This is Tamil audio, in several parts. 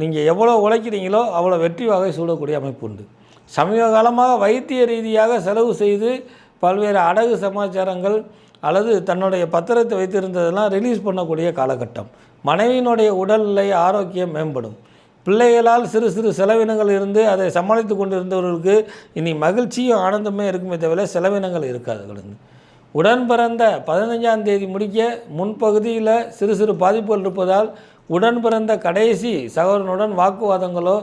நீங்கள் எவ்வளோ உழைக்கிறீங்களோ அவ்வளோ வெற்றி வகை சூடக்கூடிய அமைப்பு உண்டு. சமீப காலமாக வைத்திய ரீதியாக செலவு செய்து பல்வேறு அடகு சமாச்சாரங்கள் அல்லது தன்னுடைய பத்திரத்தை வைத்திருந்ததெல்லாம் ரிலீஸ் பண்ணக்கூடிய காலகட்டம். மனைவியினுடைய உடல்நிலை ஆரோக்கியம் மேம்படும். பிள்ளைகளால் சிறு சிறு செலவினங்கள் இருந்து அதை சமாளித்து கொண்டு இருந்தவர்களுக்கு இனி மகிழ்ச்சியும் ஆனந்தமே இருக்குமே தவிர செலவினங்கள் இருக்காது கடந்து. உடன் பிறந்த பதினஞ்சாம் தேதி முடிக்க முன்பகுதியில் சிறு சிறு பாதிப்புகள் இருப்பதால் உடன் பிறந்த கடைசி சகோதரனுடன் வாக்குவாதங்களோ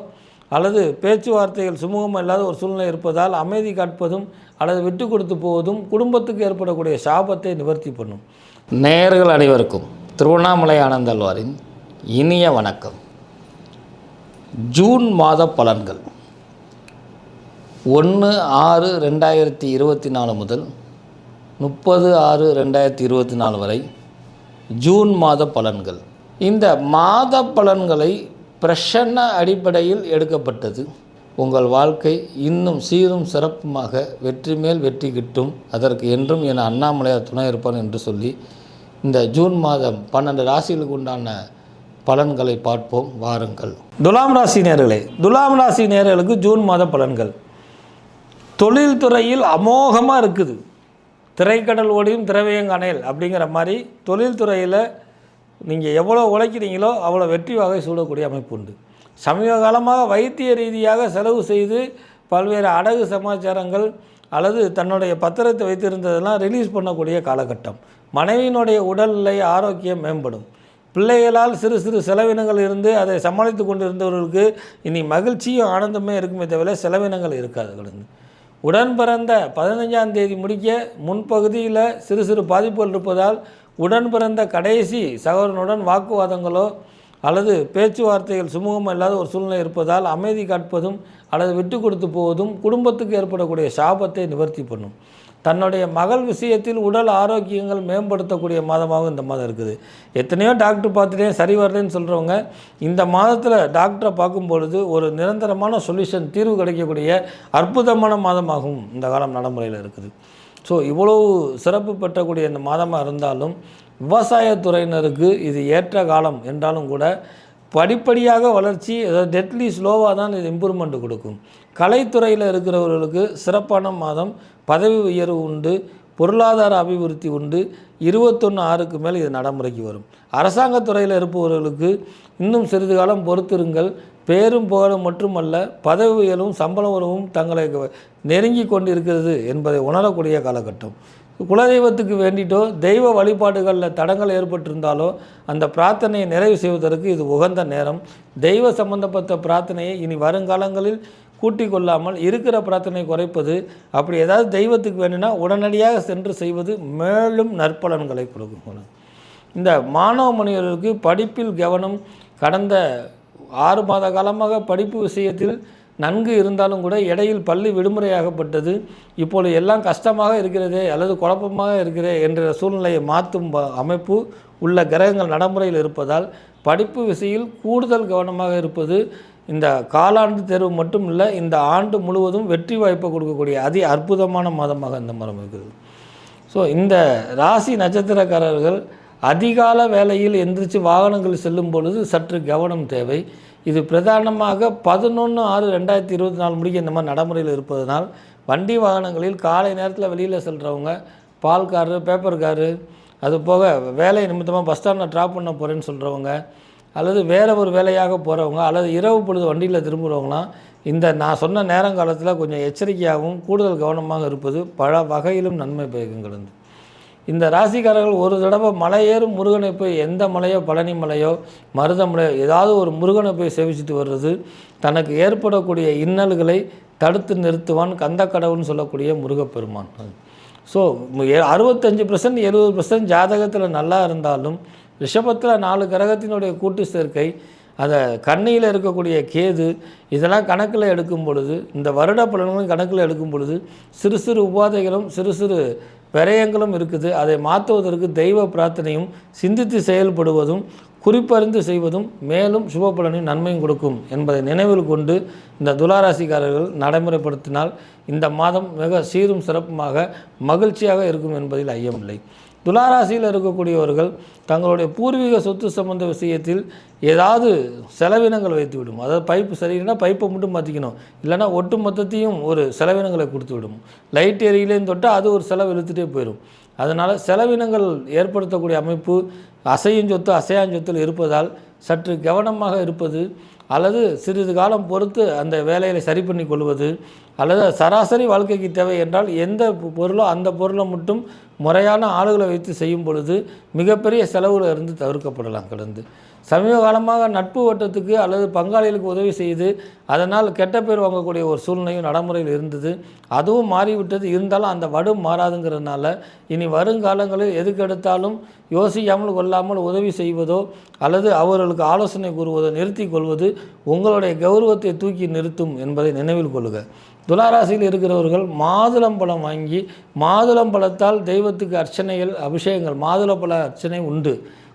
அல்லது பேச்சுவார்த்தைகள் சுமூகம் இல்லாத ஒரு சூழ்நிலை இருப்பதால் அமைதி காட்பதும் அல்லது விட்டு கொடுத்து போவதும் குடும்பத்துக்கு ஏற்படக்கூடிய சாபத்தை நிவர்த்தி பண்ணும். நேர்கள் அனைவருக்கும் திருவண்ணாமலை ஆனந்தல்வாரின் இனிய வணக்கம். ஜூன் மாத பலன்கள். ஒன்று ஆறு ரெண்டாயிரத்தி இருபத்தி நாலு முதல் முப்பது ஆறு ரெண்டாயிரத்தி இருபத்தி நாலு வரை ஜூன் மாத பலன்கள். இந்த மாத பலன்களை பிரசன்ன அடிப்படையில் எடுக்கப்பட்டது. உங்கள் வாழ்க்கை இன்னும் சீரும் சிறப்புமாக வெற்றி மேல் வெற்றி கிட்டும். அதற்கு என்றும் என அண்ணாமலையார் துணை இருப்பான் என்று சொல்லி இந்த ஜூன் மாதம் பன்னெண்டு ராசிகளுக்கு உண்டான பலன்களை பார்ப்போம். வாருங்கள். துலாம் ராசி நேர்களே துலாம் ராசி நேர்களுக்கு ஜூன் மாத பலன்கள். தொழில்துறையில் அமோகமாக இருக்குது. திரைக்கடல் ஓடியும் திரவியங்கணையல் அப்படிங்கிற மாதிரி தொழில்துறையில் நீங்கள் எவ்வளோ உழைக்கிறீங்களோ அவ்வளோ வெற்றி வகை சூடக்கூடிய அமைப்பு உண்டு. சமீப காலமாக வைத்திய ரீதியாக செலவு செய்து பல்வேறு அடகு சமாச்சாரங்கள் அல்லது தன்னுடைய பத்திரத்தை வைத்திருந்ததெல்லாம் ரிலீஸ் பண்ணக்கூடிய காலகட்டம். மனைவியினுடைய உடல்நிலை ஆரோக்கியம் மேம்படும். பிள்ளைகளால் சிறு சிறு செலவினங்கள் இருந்து அதை சமாளித்து கொண்டு இருந்தவர்களுக்கு இனி மகிழ்ச்சியும் ஆனந்தமே இருக்குமே தவிர செலவினங்கள் இருக்காது கடந்து. உடன் பிறந்த பதினஞ்சாம் தேதி முடிக்க முன்பகுதியில் சிறு சிறு பாதிப்புகள் இருப்பதால் உடன் பிறந்த கடைசி சகோதரனுடன் வாக்குவாதங்களோ அல்லது பேச்சுவார்த்தைகள் சுமூகம் இல்லாத ஒரு சூழ்நிலை இருப்பதால் அமைதி காட்பதும் அல்லது விட்டு கொடுத்து போவதும் குடும்பத்துக்கு ஏற்படக்கூடிய சாபத்தை நிவர்த்தி பண்ணும். தன்னுடைய மகள் விஷயத்தில் உடல் ஆரோக்கியங்கள் மேம்படுத்தக்கூடிய மாதமாகவும் இந்த மாதம் இருக்குது. எத்தனையோ டாக்டர் பார்த்துட்டே சரி வரலன்னு சொல்கிறவங்க இந்த மாதத்தில் டாக்டரை பார்க்கும் பொழுது ஒரு நிரந்தரமான சொல்யூஷன் தீர்வு கிடைக்கக்கூடிய அற்புதமான மாதமாகவும் இந்த காலம் நடைமுறையில் இருக்குது. ஸோ இவ்வளவு சிறப்பு பெற்றக்கூடிய இந்த மாதமாக இருந்தாலும் விவசாயத்துறையினருக்கு இது ஏற்ற காலம் என்றாலும் கூட படிப்படியாக வளர்ச்சி டெட்லி ஸ்லோவாக தான் இது இம்ப்ரூவ்மெண்ட் கொடுக்கும். கலைத்துறையில் இருக்கிறவர்களுக்கு சிறப்பான மாதம் பதவி உயர்வு உண்டு பொருளாதார அபிவிருத்தி உண்டு இருபத்தொன்று ஆறுக்கு மேல் இது நடைமுறைக்கு வரும். அரசாங்கத்துறையில் இருப்பவர்களுக்கு இன்னும் சிறிது காலம் பொறுத்திருங்கள் பேரும் புகழும் மட்டுமல்ல பதவி உயர்வும் சம்பள உறவும் தங்களை நெருங்கி கொண்டிருக்கிறது என்பதை உணரக்கூடிய காலகட்டம். குலதெய்வத்துக்கு வேண்டிட்டோ தெய்வ வழிபாடுகளில் தடங்கள் ஏற்பட்டிருந்தாலோ அந்த பிரார்த்தனையை நிறைவு செய்வதற்கு இது உகந்த நேரம். தெய்வ சம்பந்தப்பட்ட பிரார்த்தனையை இனி வருங்காலங்களில் கூட்டி கொள்ளாமல் இருக்கிற பிரார்த்தனை குறைப்பது அப்படி ஏதாவது தெய்வத்துக்கு வேணும்னா உடனடியாக சென்று செய்வது மேலும் நற்பலன்களை கொடுக்கும். இந்த மாணவ மனிதர்களுக்கு படிப்பில் கவனம் கடந்த ஆறு மாத காலமாக படிப்பு விஷயத்தில் நன்கு இருந்தாலும் கூட இடையில் பள்ளி விடுமுறையாகப்பட்டது. இப்பொழுது எல்லாம் கஷ்டமாக இருக்கிறதே அல்லது குழப்பமாக இருக்கிறே என்ற சூழ்நிலையை மாற்றும் ப- அமைப்பு உள்ள கிரகங்கள் நடைமுறையில் இருப்பதால் படிப்பு விஷயில் கூடுதல் கவனமாக இருப்பது இந்த காலாண்டு தேர்வு மட்டும் இல்லை இந்த ஆண்டு முழுவதும் வெற்றி வாய்ப்பை கொடுக்கக்கூடிய அதி அற்புதமான மாதமாக இந்த மரம் இருக்குது ஸோ இந்த ராசி நட்சத்திரக்காரர்கள் அதிகால வேலையில் எந்திரிச்சு வாகனங்கள் செல்லும் பொழுது சற்று கவனம் தேவை. இது பிரதானமாக பதினொன்று ஆறு ரெண்டாயிரத்தி இருபத்தி நாலு முடிக்க இந்த மாதிரி நடைமுறையில் இருப்பதனால் வண்டி வாகனங்களில் காலை நேரத்தில் வெளியில் செல்கிறவங்க பால் காரு பேப்பர் காரு அது போக வேலை நிமித்தமாக பஸ் ஸ்டாண்டில் ட்ராப் பண்ண போகிறேன்னு சொல்கிறவங்க அல்லது வேறு ஒரு வேலையாக போகிறவங்க அல்லது இரவு பொழுது வண்டியில் திரும்புகிறவங்களாம் இந்த நான் சொன்ன நேரங்காலத்தில் கொஞ்சம் எச்சரிக்கையாகவும் கூடுதல் கவனமாக இருப்பது பல வகையிலும் நன்மை பயக்குங்கிறது இந்த ராசிக்காரர்கள் ஒரு தடவை மலை ஏறும் முருகனை போய் எந்த மலையோ பழனி மலையோ மருதமலையோ ஏதாவது ஒரு முருகனை போய் சேவிச்சிட்டு வர்றது தனக்கு ஏற்படக்கூடிய இன்னல்களை தடுத்து நிறுத்துவான் கந்த கடவுள்னு சொல்லக்கூடிய முருகப்பெருமான். ஸோ அறுபத்தஞ்சு பர்சன்ட் எழுபது பர்சன்ட் ஜாதகத்தில் நல்லா இருந்தாலும் ரிஷபத்தில் நாலு கிரகத்தினுடைய கூட்டு சேர்க்கை அதை கண்ணியில் இருக்கக்கூடிய கேது இதெல்லாம் கணக்கில் எடுக்கும் பொழுது இந்த வருட பலன்களும் கணக்கில் எடுக்கும் பொழுது சிறு சிறு உபாதைகளும் சிறு சிறு விரயங்களும் இருக்குது. அதை மாற்றுவதற்கு தெய்வ பிரார்த்தனையும் சிந்தித்து செயல்படுவதும் குறிப்பறிந்து செய்வதும் மேலும் சுப பலனையும் நன்மையும் கொடுக்கும் என்பதை நினைவில் கொண்டு இந்த துளாராசிக்காரர்கள் நடைமுறைப்படுத்தினால் இந்த மாதம் மிக சீரும் சிறப்புமாக மகிழ்ச்சியாக இருக்கும் என்பதில் ஐயமில்லை. துளாராசியில் இருக்கக்கூடியவர்கள் தங்களுடைய பூர்வீக சொத்து சம்பந்த விஷயத்தில் ஏதாவது செலவினங்கள் வைத்து விடும். அதாவது பைப்பு சரியில்லைன்னா பைப்பை மட்டும் மாற்றிக்கணும் இல்லைன்னா ஒட்டு மொத்தத்தையும் ஒரு செலவினங்களை கொடுத்து விடும். லைட் எரியிலேன்னு தொட்டால் அது ஒரு செலவு இழுத்துட்டே போயிடும். அதனால் செலவினங்கள் ஏற்படுத்தக்கூடிய அமைப்பு அசையும் சொத்து அசையாஞ்சொத்தில் இருப்பதால் சற்று கவனமாக இருப்பது அல்லது சிறிது காலம் பொறுத்து அந்த வேலைகளை சரி பண்ணி கொள்வது அல்லது சராசரி வாழ்க்கைக்கு தேவை என்றால் எந்த பொருளோ அந்த பொருளை மட்டும் முறையான ஆளுகளை வைத்து செய்யும் பொழுது மிகப்பெரிய செலவுல இருந்து தவிர்க்கப்படலாம் கடந்து. சமீப காலமாக நட்பு வட்டத்துக்கு அல்லது பங்காளிகளுக்கு உதவி செய்து அதனால் கெட்ட பேர் வாங்கக்கூடிய ஒரு சூழ்நிலையும் நடைமுறையில் இருந்தது. அதுவும் மாறிவிட்டது. இருந்தாலும் அந்த வடு மாறாதுங்கிறதுனால இனி வருங்காலங்களில் எதுக்கெடுத்தாலும் யோசிக்காமல் கொள்ளாமல் உதவி செய்வதோ அல்லது அவர்களுக்கு ஆலோசனை கூறுவதோ நிறுத்தி கொள்வது உங்களுடைய கௌரவத்தை தூக்கி நிறுத்தும் என்பதை நினைவில் கொள்ளுங்கள் துளாராசியில் இருக்கிறவர்கள் மாதுளம்பழம் வாங்கி மாதுளம்பழத்தால் தெய்வ தெய்வத்துக்கு அர்ச்சனைகள் அபிஷேகங்கள் பழ அர்ச்சனை உண்டு.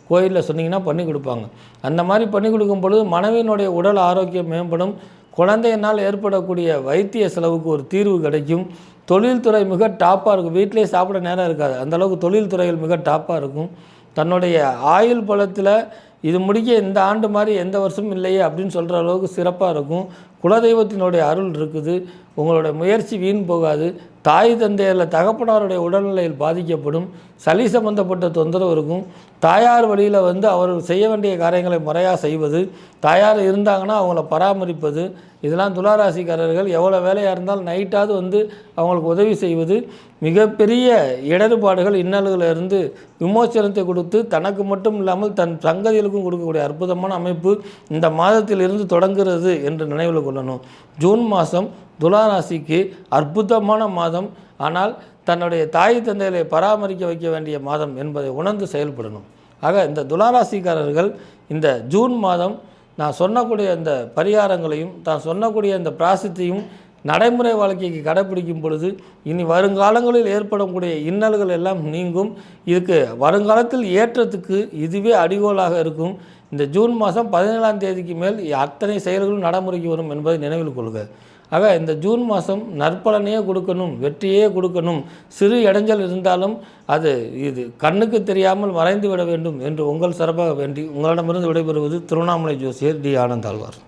கோயிலில் சொன்னீங்கன்னா பண்ணி கொடுப்பாங்க. அந்த மாதிரி பண்ணி கொடுக்கும் பொழுது மனைவியினுடைய உடல் ஆரோக்கியம் மேம்படும். குழந்தையினால் ஏற்படக்கூடிய வைத்திய செலவுக்கு ஒரு தீர்வு கிடைக்கும். தொழில்துறை மிக டாப்பாக இருக்கும். வீட்டிலே சாப்பிட நேரம் இருக்காது. அந்த அளவுக்கு தொழில்துறைகள் மிக டாப்பாக இருக்கும். தன்னுடைய ஆயுள் பழத்தில் இது முடிக்க இந்த ஆண்டு மாதிரி எந்த வருஷமும் இல்லையே அப்படின்னு சொல்கிற அளவுக்கு சிறப்பாக இருக்கும். குலதெய்வத்தினுடைய அருள் இருக்குது. உங்களுடைய முயற்சி வீண் போகாது. தாய் தந்தையரில் தகப்பனாருடைய உடல்நிலையில் பாதிக்கப்படும். சளி சம்பந்தப்பட்ட தொந்தரவு இருக்கும். தாயார் வழியில் வந்து அவர்கள் செய்ய வேண்டிய காரியங்களை முறையாக செய்வது. தாயார் இருந்தாங்கன்னா அவங்கள பராமரிப்பது. இதெல்லாம் துளாராசிக்காரர்கள் எவ்வளோ வேலையாக இருந்தாலும் நைட்டாவது வந்து அவங்களுக்கு உதவி செய்வது மிகப்பெரிய இடர்பாடுகள் இன்னல்களில் இருந்து விமோசனத்தை கொடுத்து தனக்கு மட்டும் இல்லாமல் தன் சங்கதிகளுக்கும் கொடுக்கக்கூடிய அற்புதமான அமைப்பு இந்த மாதத்திலிருந்து தொடங்குகிறது என்று நினைவில் கொள்ளணும். ஜூன் மாதம் துளாராசிக்கு அற்புதமான மாதம். ஆனால் தன்னுடைய தாய் தந்தைகளை பராமரிக்க வைக்க வேண்டிய மாதம் என்பதை உணர்ந்து செயல்படணும். ஆக இந்த துளாராசிக்காரர்கள் இந்த ஜூன் மாதம் நான் சொன்னக்கூடிய அந்த பரிகாரங்களையும் தான் சொன்னக்கூடிய அந்த பிராசித்தையும் நடைமுறை வாழ்க்கைக்கு கடைப்பிடிக்கும் பொழுது இனி வருங்காலங்களில் ஏற்படக்கூடிய இன்னல்கள் எல்லாம் நீங்கும். இதுக்கு வருங்காலத்தில் ஏற்றத்துக்கு இதுவே அடிகோலாக இருக்கும். இந்த ஜூன் மாதம் பதினேழாம் தேதிக்கு மேல் அத்தனை செயல்களும் நடைமுறைக்கு வரும் என்பதை நினைவில் கொள்க. ஆக இந்த ஜூன் மாதம் நற்பலனையே கொடுக்கணும் வெற்றியே கொடுக்கணும். சிறு இடைஞ்சல் இருந்தாலும் அது இது கண்ணுக்கு தெரியாமல் மறைந்து விட வேண்டும் என்று உங்கள் சிறப்பாக வேண்டி உங்களிடமிருந்து விடைபெறுவது திருவண்ணாமலை ஜோசியர் டி. ஆனந்தாழ்வார்.